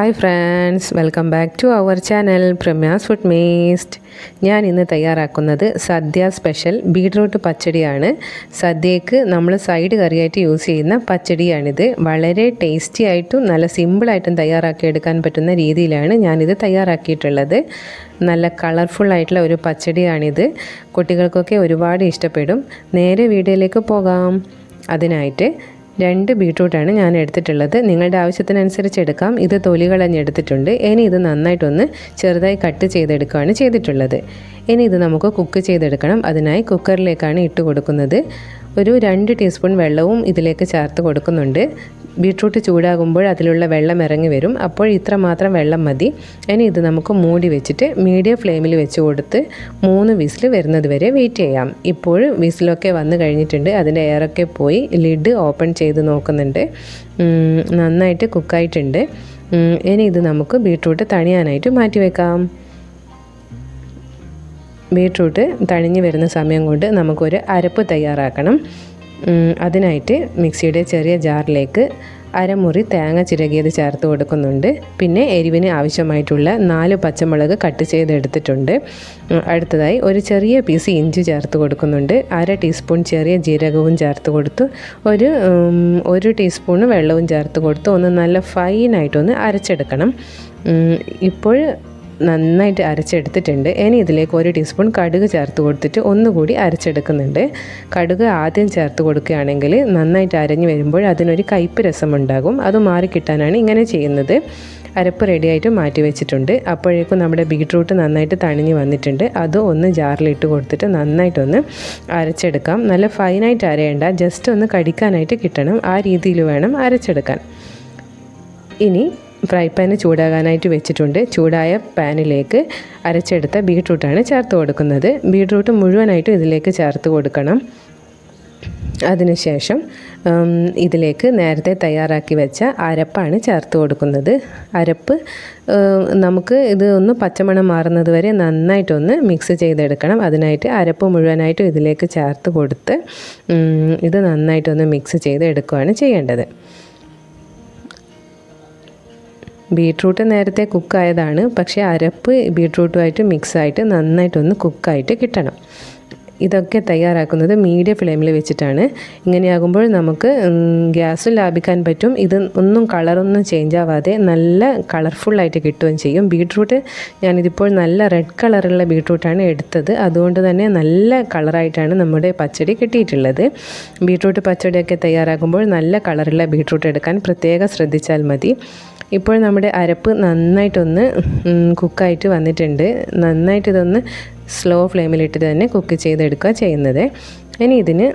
Hi friends welcome back to our channel Pramya's food മേസ്റ്റ് ഞാൻ ഇന്ന് തയ്യാറാക്കുന്നത് സദ്യ സ്പെഷ്യൽ ബീട്രൂട്ട് പച്ചടിയാണ്. സദ്യക്ക് നമ്മൾ സൈഡ് കറിയായിട്ട് യൂസ് ചെയ്യുന്ന പച്ചടിയാണിത്. വളരെ ടേസ്റ്റി ആയിട്ടും നല്ല സിമ്പിളായിട്ടും തയ്യാറാക്കി എടുക്കാൻ പറ്റുന്ന രീതിയിലാണ് ഞാനിത് തയ്യാറാക്കിയിട്ടുള്ളത്. നല്ല കളർഫുൾ ആയിട്ടുള്ള ഒരു പച്ചടിയാണിത്. കുട്ടികൾക്കൊക്കെ ഒരുപാട് ഇഷ്ടപ്പെടും. നേരെ വീഡിയോയിലേക്ക് പോകാം. അതിനായിട്ട് രണ്ട് ബീട്രൂട്ടാണ് ഞാൻ എടുത്തിട്ടുള്ളത്. നിങ്ങളുടെ ആവശ്യത്തിനനുസരിച്ച് എടുക്കാം. ഇത് തൊലി കളഞ്ഞെടുത്തിട്ടുണ്ട് ഇനി ഇത് നന്നായിട്ടൊന്ന് ചെറുതായി കട്ട് ചെയ്തെടുക്കുകയാണ് ചെയ്തിട്ടുള്ളത്. ഇനി ഇത് നമുക്ക് കുക്ക് ചെയ്തെടുക്കണം. അതിനായി കുക്കറിലേക്കാണ് ഇട്ട് കൊടുക്കുന്നത്. ഒരു രണ്ട് ടീസ്പൂൺ വെള്ളവും ഇതിലേക്ക് ചേർത്ത് കൊടുക്കുന്നുണ്ട്. ബീട്രൂട്ട് ചൂടാകുമ്പോൾ അതിലുള്ള വെള്ളം ഇറങ്ങി വരും. അപ്പോൾ ഇത്ര മാത്രം വെള്ളം മതി. ഇനി ഇത് നമുക്ക് മൂടി വെച്ചിട്ട് മീഡിയം ഫ്ലെയിമിൽ വെച്ച് കൊടുത്ത് മൂന്ന് വിസിൽ വരുന്നത് വരെ വെയിറ്റ് ചെയ്യാം. ഇപ്പോൾ വിസിലൊക്കെ വന്നു കഴിഞ്ഞിട്ടുണ്ട്. അതിന്റെ എയറൊക്കെ പോയി. ലിഡ് ഓപ്പൺ ചെയ്ത് നോക്കുന്നുണ്ട്. നന്നായിട്ട് കുക്കായിട്ടുണ്ട് ഇനി ഇത് നമുക്ക് ബീട്രൂട്ട് തണിയാനായിട്ട് മാറ്റി വെക്കാം. ബീട്രൂട്ട് തണിഞ്ഞ് വരുന്ന സമയം കൊണ്ട് നമുക്കൊരു അരപ്പ് തയ്യാറാക്കണം. അതിനായിട്ട് മിക്സിയുടെ ചെറിയ ജാറിലേക്ക് അരമുറി തേങ്ങ ചിരകിയത് ചേർത്ത് കൊടുക്കുന്നുണ്ട്. പിന്നെ എരിവിന് ആവശ്യമായിട്ടുള്ള നാല് പച്ചമുളക് കട്ട് ചെയ്തെടുത്തിട്ടുണ്ട്. അടുത്തതായി ഒരു ചെറിയ പീസ് ഇഞ്ചി ചേർത്ത് കൊടുക്കുന്നുണ്ട്. അര ടീസ്പൂൺ ചെറിയ ജീരകവും ചേർത്ത് കൊടുത്തു. ഒരു ഒരു ടീസ്പൂൺ വെള്ളവും ചേർത്ത് കൊടുത്തു. ഒന്ന് നല്ല ഫൈനായിട്ടൊന്ന് അരച്ചെടുക്കണം. ഇപ്പോൾ നന്നായിട്ട് അരച്ചെടുത്തിട്ടുണ്ട്. ഇനി ഇതിലേക്ക് ഒരു ടീസ്പൂൺ കടുക് ചേർത്ത് കൊടുത്തിട്ട് ഒന്നുകൂടി അരച്ചെടുക്കുന്നുണ്ട്. കടുക് ആദ്യം ചേർത്ത് കൊടുക്കുകയാണെങ്കിൽ നന്നായിട്ട് അരഞ്ഞു വരുമ്പോൾ അതിനൊരു കയ്പ്പ് രസമുണ്ടാകും. അത് മാറിക്കിട്ടാനാണ് ഇങ്ങനെ ചെയ്യുന്നത്. അരപ്പ് റെഡിയായിട്ട് മാറ്റി വെച്ചിട്ടുണ്ട്. അപ്പോഴേക്കും നമ്മുടെ ബീട്രൂട്ട് നന്നായിട്ട് തണിഞ്ഞ് വന്നിട്ടുണ്ട്. അത് ഒന്ന് ജാറിലിട്ട് കൊടുത്തിട്ട് നന്നായിട്ടൊന്ന് അരച്ചെടുക്കാം. നല്ല ഫൈനായിട്ട് അരയേണ്ട. ജസ്റ്റ് ഒന്ന് കടിക്കാനായിട്ട് കിട്ടണം. ആ രീതിയിൽ വേണം അരച്ചെടുക്കാൻ. ഇനി ഫ്രൈ പാന് ചൂടാകാനായിട്ട് വെച്ചിട്ടുണ്ട്. ചൂടായ പാനിലേക്ക് അരച്ചെടുത്ത ബീട്രൂട്ടാണ് ചേർത്ത് കൊടുക്കുന്നത്. ബീട്രൂട്ട് മുഴുവനായിട്ടും ഇതിലേക്ക് ചേർത്ത് കൊടുക്കണം. അതിനുശേഷം ഇതിലേക്ക് നേരത്തെ തയ്യാറാക്കി വെച്ച അരപ്പാണ് ചേർത്ത് കൊടുക്കുന്നത്. അരപ്പ് നമുക്ക് ഇത് ഒന്ന് പച്ചമണം മാറുന്നത് വരെ നന്നായിട്ടൊന്ന് മിക്സ് ചെയ്തെടുക്കണം. അതിനായിട്ട് അരപ്പ് മുഴുവനായിട്ടും ഇതിലേക്ക് ചേർത്ത് കൊടുത്ത് ഇത് നന്നായിട്ടൊന്ന് മിക്സ് ചെയ്ത് എടുക്കുകയാണ് ചെയ്യേണ്ടത്. ബീട്രൂട്ട് നേരത്തെ കുക്കായതാണ്. പക്ഷേ അരപ്പ് ബീട്രൂട്ടുമായിട്ട് മിക്സായിട്ട് നന്നായിട്ടൊന്ന് കുക്കായിട്ട് കിട്ടണം. ഇതൊക്കെ തയ്യാറാക്കുന്നത് മീഡിയം ഫ്ലെയിമിൽ വെച്ചിട്ടാണ്. ഇങ്ങനെയാകുമ്പോൾ നമുക്ക് ഗ്യാസ് ലാഭിക്കാൻ പറ്റും. ഇത് ഒന്നും കളറൊന്നും ചേഞ്ച് ആവാതെ നല്ല കളർഫുള്ളായിട്ട് കിട്ടുകയും ചെയ്യും. ബീട്രൂട്ട് ഞാനിതിപ്പോൾ നല്ല റെഡ് കളറുള്ള ബീട്രൂട്ടാണ് എടുത്തത്. അതുകൊണ്ട് തന്നെ നല്ല കളറായിട്ടാണ് നമ്മുടെ പച്ചടി കിട്ടിയിട്ടുള്ളത്. ബീട്രൂട്ട് പച്ചടിയൊക്കെ തയ്യാറാക്കുമ്പോൾ നല്ല കളറുള്ള ബീട്രൂട്ട് എടുക്കാൻ പ്രത്യേകം ശ്രദ്ധിച്ചാൽ മതി. ഇപ്പോൾ നമ്മുടെ അരപ്പ് നന്നായിട്ടൊന്ന് കുക്കായിട്ട് വന്നിട്ടുണ്ട്. നന്നായിട്ട് ഇതൊന്ന് സ്ലോ ഫ്ലെയിമിലിട്ട് തന്നെ കുക്ക് ചെയ്തെടുക്കുക ചെയ്യുന്നത്. ഇനി ഇതിന്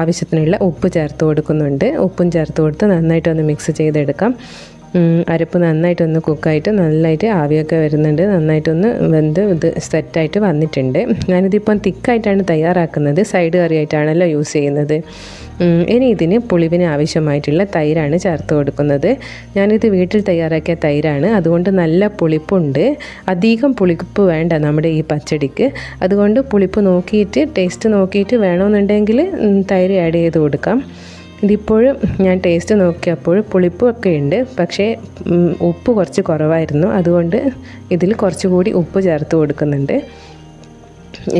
ആവശ്യത്തിനുള്ള ഉപ്പ് ചേർത്ത് കൊടുക്കുന്നുണ്ട്. ഉപ്പും ചേർത്ത് കൊടുത്ത് നന്നായിട്ടൊന്ന് മിക്സ് ചെയ്തെടുക്കാം. അരപ്പ് നന്നായിട്ടൊന്ന് കുക്കായിട്ട് നന്നായിട്ട് ആവിയൊക്കെ വരുന്നുണ്ട്. നന്നായിട്ടൊന്ന് വെന്ത് ഇത് സെറ്റായിട്ട് വന്നിട്ടുണ്ട്. ഞാനിതിപ്പം തിക്കായിട്ടാണ് തയ്യാറാക്കുന്നത്. സൈഡ് കറിയായിട്ടാണല്ലോ യൂസ് ചെയ്യുന്നത്. ഇനി ഇതിന് പുളിവിന് ആവശ്യമായിട്ടുള്ള തൈരാണ് ചേർത്ത് കൊടുക്കുന്നത്. ഞാനിത് വീട്ടിൽ തയ്യാറാക്കിയ തൈരാണ്. അതുകൊണ്ട് നല്ല പുളിപ്പുണ്ട്. അധികം പുളിപ്പ് വേണ്ട നമ്മുടെ ഈ പച്ചടിക്ക്. അതുകൊണ്ട് പുളിപ്പ് നോക്കിയിട്ട് ടേസ്റ്റ് നോക്കിയിട്ട് വേണമെന്നുണ്ടെങ്കിൽ തൈര് ആഡ് ചെയ്ത് കൊടുക്കാം. ഇതിപ്പോഴും ഞാൻ ടേസ്റ്റ് നോക്കിയപ്പോൾ പുളിപ്പൊക്കെ ഉണ്ട്. പക്ഷേ ഉപ്പ് കുറച്ച് കുറവായിരുന്നു. അതുകൊണ്ട് ഇതിൽ കുറച്ചുകൂടി ഉപ്പ് ചേർത്ത് കൊടുക്കുന്നുണ്ട്.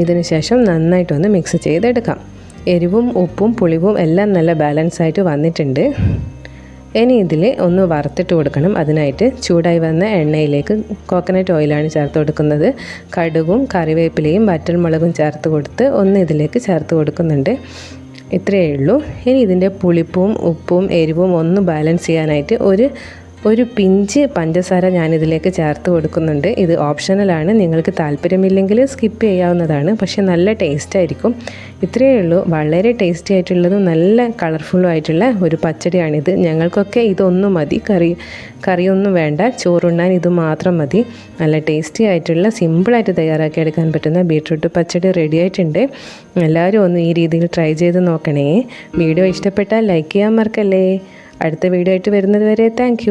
ഇതിന് ശേഷം നന്നായിട്ടൊന്ന് മിക്സ് ചെയ്തെടുക്കാം. എരിവും ഉപ്പും പുളിവും എല്ലാം നല്ല ബാലൻസ് ആയിട്ട് വന്നിട്ടുണ്ട്. ഇനി ഇതിൽ ഒന്ന് വറുത്തിട്ട് കൊടുക്കണം. അതിനായിട്ട് ചൂടായി വന്ന എണ്ണയിലേക്ക് കോക്കനട്ട് ഓയിലാണ് ചേർത്ത് കൊടുക്കുന്നത്. കടുകും കറിവേപ്പിലയും വറ്റൽമുളകും ചേർത്ത് കൊടുത്ത് ഒന്ന് ഇതിലേക്ക് ചേർത്ത് കൊടുക്കുന്നുണ്ട്. ഇത്രയേ ഉള്ളൂ. ഇനി ഇതിന്റെ പുളിപ്പും ഉപ്പും എരിവും ഒന്ന് ബാലൻസ് ചെയ്യാനായിട്ട് ഒരു ഒരു പിഞ്ച് പഞ്ചസാര ഞാനിതിലേക്ക് ചേർത്ത് കൊടുക്കുന്നുണ്ട്. ഇത് ഓപ്ഷണലാണ് നിങ്ങൾക്ക് താല്പര്യമില്ലെങ്കിൽ സ്കിപ്പ് ചെയ്യാവുന്നതാണ്. പക്ഷേ നല്ല ടേസ്റ്റ് ആയിരിക്കും. ഇത്രയേ ഉള്ളൂ. വളരെ ടേസ്റ്റി ആയിട്ടുള്ളതും നല്ല കളർഫുള്ളും ആയിട്ടുള്ള ഒരു പച്ചടിയാണിത്. ഞങ്ങൾക്കൊക്കെ ഇതൊന്നും മതി. കറി കറിയൊന്നും വേണ്ട. ചോറുണ്ണാൻ ഇത് മാത്രം മതി. നല്ല ടേസ്റ്റി ആയിട്ടുള്ള സിമ്പിളായിട്ട് തയ്യാറാക്കി എടുക്കാൻ പറ്റുന്ന ബീട്രൂട്ട് പച്ചടി റെഡി ആയിട്ടുണ്ട്. എല്ലാവരും ഒന്ന് ഈ രീതിയിൽ ട്രൈ ചെയ്ത് നോക്കണേ. വീഡിയോ ഇഷ്ടപ്പെട്ടാൽ ലൈക്ക് ചെയ്യാൻ മറക്കല്ലേ? അടുത്ത വീഡിയോ ആയിട്ട് വരുന്നത് വരെ താങ്ക്